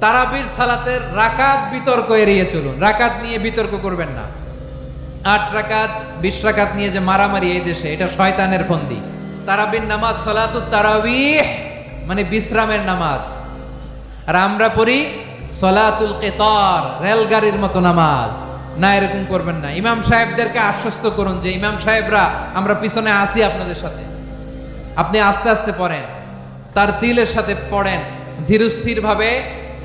তারাবির সালাতের রাকাত বিতর্ক এড়িয়ে চলুন। রাকাত নিয়ে বিতর্ক করবেন না। আট রাকাত, বিশ রাকাত নিয়ে যে মারামারি এই দেশে, এটা শয়তানের ফন্দি। তারাবির নামাজ সলাতু তারাবি মানে বিশ্রামের নামাজ। আর আমরা পড়ি সলাতুল কেতর, রেলগাড়ির মতো নামাজ। না, এরকম করবেন না। ইমাম সাহেবদেরকে আশ্বস্ত করুন যে, ইমাম সাহেবরা, আমরা পিছনে আসি আপনাদের সাথে। আপনি আস্তে আস্তে পড়েন। তার তিলের সাথে পড়েন। ধীরস্থির ভাবে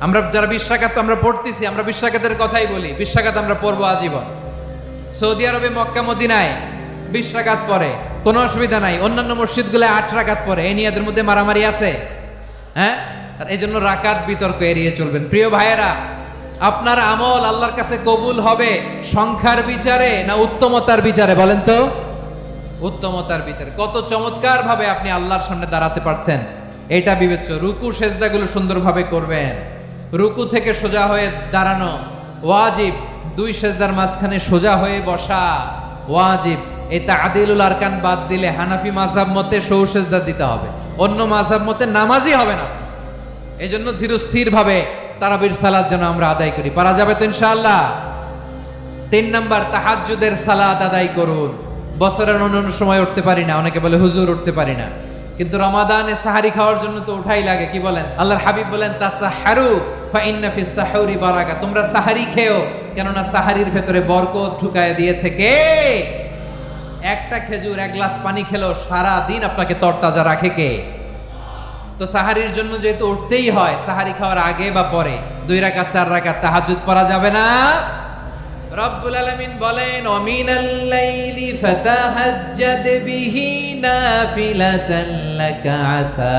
আমরা যারা বিশ রাকাত তো আমরা পড়তেছি, আমরা বিশ রাকাতের কথাই বলি। বিশ রাকাত আমরা পড়ব আজীবন। সৌদি আরবে মক্কা, মদিনায় বিশ রাকাত পরে কোনো অসুবিধা নাই। অন্যান্য মসজিদগুলো আট রাকাত পরে এ নিয়ে মধ্যে মারামারি আছে। হ্যাঁ? এই জন্য রাকাত বিতর্ক এড়িয়ে চলবেন। প্রিয় ভাইয়েরা, আপনার আমল আল্লাহর কাছে কবুল হবে সংখ্যার বিচারে না উত্তমতার বিচারে, বলেন তো? উত্তমতার বিচারে। কত চমৎকার ভাবে আপনি আল্লাহর সামনে দাঁড়াতে পারছেন। এটা বিবেচ্য। রুকু, সেজদাগুলো সুন্দরভাবে করবেন। রুকু থেকে সোজা হয়ে দাঁড়ানো। ওয়াজিব, দুই সেজদার মাঝখানে সোজা হয়ে বসা। ওয়াজিব, এই তাদিলুল আরকান বাদ দিলে হানাফি মাযহাব মতে সৌ সেজদা দিতে হবে। অন্য মাযহাব মতে নামাজই হবে না। এই জন্য ধীরস্থির ভাবে তারাবির সালাদ যেন আমরা আদায় করি। পারা যাবে তো ইনশাআল্লাহ? তিন নাম্বার, তাহাজ্জুদের সালাদ আদায় করুন। বছরের অন্যান্য সময় উঠতে পারি না, অনেকে বলে হুজুর উঠতে পারি না। কিন্তু রমাদানে সাহারি খাওয়ার জন্য তো উঠাই লাগে, কি বলেন? আল্লাহর হাবিব বলেন, তাসাহারু। ফাইন্না ফিস সাহুরি বারাকা। তোমরা সাহারি খেও, কেননা সাহারির ভেতরে বরকত ঢুকায় দিয়েছে কে? একটা খেজুর, এক গ্লাস পানি খেলো সারা দিন আপনাকে তরতাজা রাখে কে? তো সাহারির জন্য যেহেতু উঠতেই হয়, সাহারি খাওয়ার আগে বা পরে, দুই রাকাত, চার রাকাত তাহাজ্জুদ পড়া যাবে না? রব্বুল আলামিন বলেন, অমিনাল লাইলি ফাতাহাজ্জাদ বিহি নাফিলাতান লাকা আসা।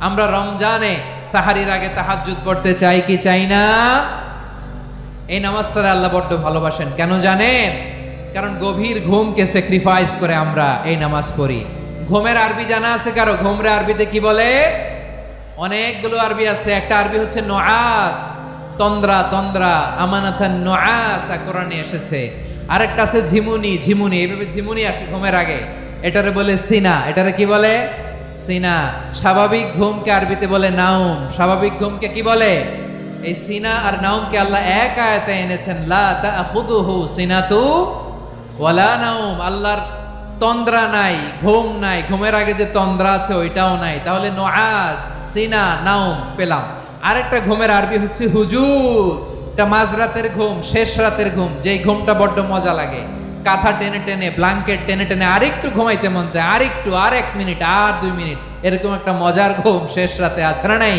আমরা রমজানে সাহারির আগে তাহাজ্জুদ পড়তে চাই কি চাই না? এই নামাজটারে আল্লাহ বড্ড ভালোবাসেন। কেন জানেন? কারণ গভীর ঘুমকে স্যাক্রিফাইস করে আমরা এই নামাজ পড়ি। ঘুমের আরবি জানা আছে কারও? ঘুমরে আরবিতে কি বলে? অনেকগুলো আরবি আছে। একটা আরবি হচ্ছে নোয়াস। তন্দ্রা তন্দ্রা আমানাথান নোয়াস কোরআনে এসেছে। আরেকটা আছে ঝিমুনি ঝিমুনি, এইভাবে ঝিমুনি আসে ঘুমের আগে। এটারে বলে সিনা। এটারে কি বলে? সিনা, স্বাভাবিক ঘুমকে আরবিতে বলে নাউম স্বাভাবিক ঘুমকে কি বলে? এই সিনা আর নাউমকে আল্লাহ এক আয়াতে এনেছেন, লা তাখুদুহু সিনাতু ওয়ালা নাউম আল্লাহর তন্দ্রা নাই, ঘুম নাই। ঘুমের আগে যে তন্দ্রা আছে ওইটাও নাই। তাহলে নোয়াজ, সিনা নাউম পেলাম। আরেকটা ঘুমের আরবি হচ্ছে হুজুর। এটা মাঝরাতের ঘুম, শেষ রাতের ঘুম। যেই ঘুমটা বড্ড মজা লাগে। কাঁথা টেনে টেনে ব্লাঙ্কেট টেনে টেনে আরেকটু ঘুমাইতে মন চায়, আরেকটু, আর এক মিনিট, আর দুই মিনিট, এরকম একটা মজার ঘুম শেষ রাতে আছে না নাই?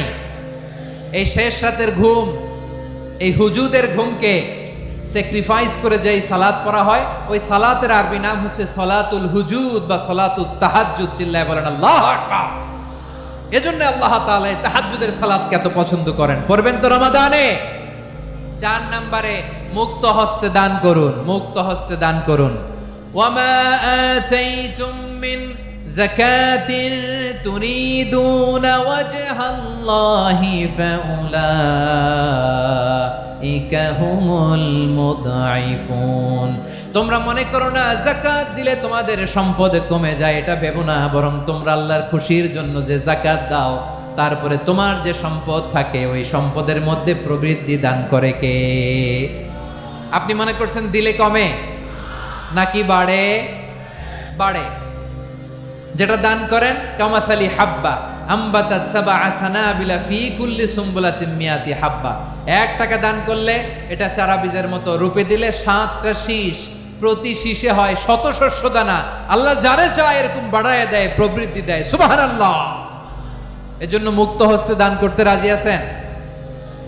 এই শেষ রাতের ঘুম, এই হুজুদের ঘুমকে স্যাক্রিফাইস করে যেই সালাদ পড়া হয়, ওই সালাতের আরবি নাম হচ্ছে সলাতুল হুজুদ বা সলাতুল তাহাজ্জুদ চিল্লায় বলেন, আল্লাহ এজন্য আল্লাহ তাআলা এই তাহাজ্জুদের সালাতকে এত পছন্দ করেন। পড়বেন তো রমাদানে? চার নম্বরে মুক্ত হস্তে দান করুন, মুক্ত হস্তে দান করুন। ওয়ামা তোমরা মনে করো না, জাকাত দিলে তোমাদের সম্পদ কমে যায়, এটা ভেবো না, বরং তোমরা আল্লাহর খুশির জন্য যে জাকাত দাও, তারপরে তোমার যে সম্পদ থাকে, ওই সম্পদের মধ্যে প্রবৃদ্ধি দান করে কে? আপনি মনে করছেন দিলে কমে? নাকি বাড়ে? বাড়ে। যেটা দান করেন, কামাসালি হাব্বা। আম্বাতাত সাবা সানাবিলা ফি কুল্লি সুম্বুলাতিন মিয়াতি হাব্বা। এক টাকা দান করলে এটা চারা বীজের মতো রূপে দিলে সাতটা শীষ। প্রতি শীষে হয় শত শস্য দানা। আল্লাহ যারে চায় এরকম বাড়ায় দেয় প্রবৃদ্ধি দেয়। সুবহানাল্লাহ। এজন্য মুক্ত হস্তে দান করতে রাজি আছেন?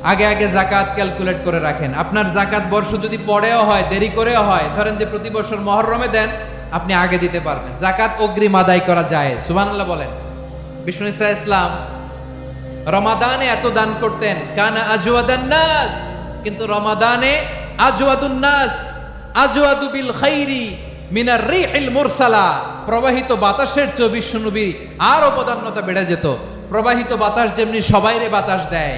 আগে আগে জাকাত ক্যালকুলেট করে রাখেন। আপনার জাকাত বর্ষ যদি পরেও হয়, দেরি করেও হয়, ধরেন যে প্রতি বছর মহরমে দেন, আপনি আগে দিতে পারবেন। জাকাত অগ্রিম আদায় করা যায়। সুবহানাল্লাহ বলেন। বিষ্ণু ইসা ইসলাম, রমাদানে এত দান করতেন, কানা আজওয়াদান নাস, কিন্তু রমাদানে আজওয়াদুন নাস, আজওয়াদু বিল খাইরি মিনার রিহিল মুরসালা, প্রবাহিত বাতাসের চেয়ে বিশ্বনবী আরও প্রধান্যতা বেড়ে যেত। প্রবাহিত বাতাস যেমনি সবাইরে বাতাস দেয়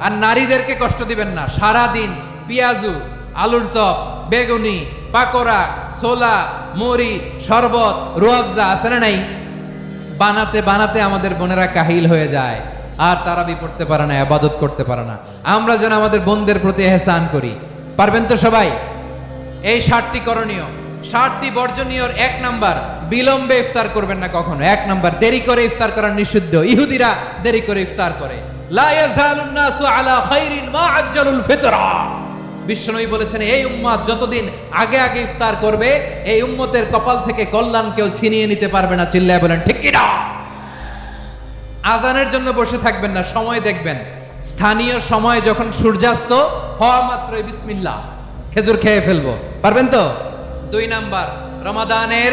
আর নারীদেরকে কষ্ট দিবেন না। সারা দিন পেঁয়াজু, আলুর চপ, বেগুনি, পাকোড়া, ছোলা, মুড়ি, শরবত রুয়াবজা আছে না নাই? বানাতে বানাতে আমাদের বোনেরা কাহিল হয়ে যায়। আর তারা পড়তে পারে না, আবাদত করতে পারে না। আমরা যেন আমাদের বোনদের প্রতি এহসান করি। পারবেন তো সবাই? এই ষাটটি করণীয়। ষাটটি বর্জনীয় এক নাম্বার, বিলম্বে ইফতার করবেন না কখনো। এক নাম্বার, দেরি করে ইফতার করা নিষিদ্ধ। ইহুদিরা দেরি করে ইফতার করে। বিশ্বনবী বলেছেন, এই উম্মত যতদিন আগে আগে ইফতার করবে, এই উম্মতের কপাল থেকে কল্যাণ কেউ ছিনিয়ে নিতে পারবে না। চিল্লায় বলেন, ঠিক কিনা? আজানের জন্য বসে থাকবেন না, সময় দেখবেন। স্থানীয় সময় যখন সূর্যাস্ত, হওয়া মাত্রই বিসমিল্লাহ, খেজুর খেয়ে ফেলব। পারবেন তো? দুই নাম্বার, রমাদানের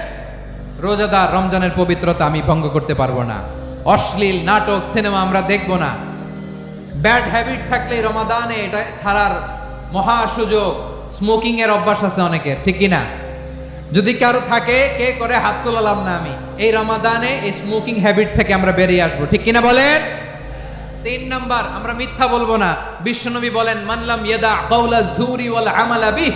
রোজাদার রমজানের পবিত্রতা আমি ভঙ্গ করতে পারব না। অশ্লীল নাটক, সিনেমা আমরা দেখব না। ব্যাড হ্যাবিট থাকলে রমাদানে এটা ছাড়ার মহা সুযোগ। স্মোকিং এর অভ্যাস আছে অনেকের, ঠিক কি না যদি কারও থাকে, কে করে হাত তোলালাম না আমি? এই রমাদানে এই স্মোকিং হ্যাবিট থেকে আমরা বেরিয়ে আসব, ঠিক কিনা বলেন? তিন নাম্বার, আমরা মিথ্যা বলব না। বিশ্বনবী বলেন মানলাম ইয়াদা কাউলা জুরি ওয়াল আমালা বিহ।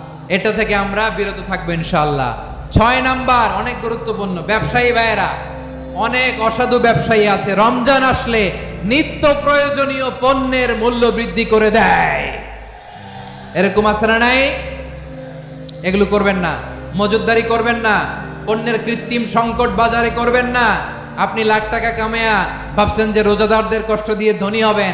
এটা থেকে আমরা বিরত থাকব ইনশাআল্লাহ। ছয় নাম্বার, অনেক গুরুত্বপূর্ণ, ব্যবসায়ী ভাইয়েরা, অনেক অসাধু ব্যবসায়ী আছে, রমজান আসলে নিত্য প্রয়োজনীয় পণ্যের মূল্য বৃদ্ধি করে দেয়। এরকম আছে না নাই? এগুলো করবেন না। মজুদদারি করবেন না। পণ্যের কৃত্রিম সংকট বাজারে করবেন না। আপনি লাখ টাকা কামায়া ভাবছেন যে রোজাদারদের কষ্ট দিয়ে ধনী হবেন।